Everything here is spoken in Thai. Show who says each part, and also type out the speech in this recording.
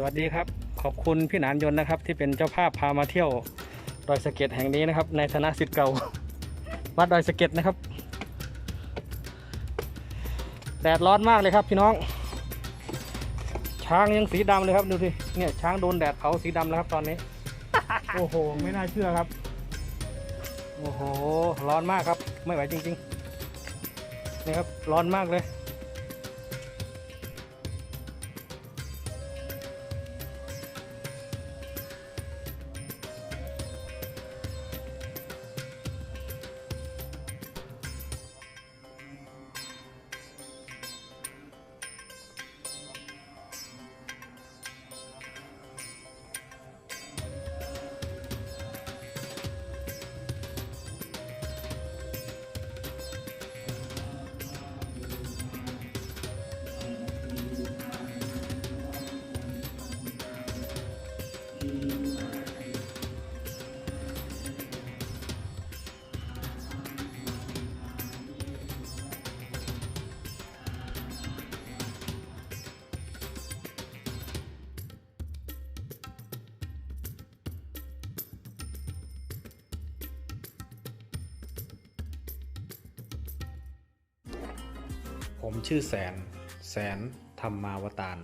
Speaker 1: สวัสดีครับ ขอบคุณพี่หนานยนต์นะครับ ที่เป็นเจ้าภาพพามาเที่ยวดอยสะเก็ดแห่งนี้นะครับ ในฐานะสิทธิ์เก่าวัดดอยสะเก็ดนะครับแดดร้อนมากเลยครับพี่น้อง ช้างยังสีดำเลยครับดูสิเนี่ยช้างโดนแดดเผาสีดำแล้วครับตอนนี้ โอ้โห ไม่น่าเชื่อครับ โอ้โห ร้อนมากครับ ไม่ไหวจริงๆนี่ครับร้อนมากเลย ผมชื่อแสน แสนธรรมาวตาร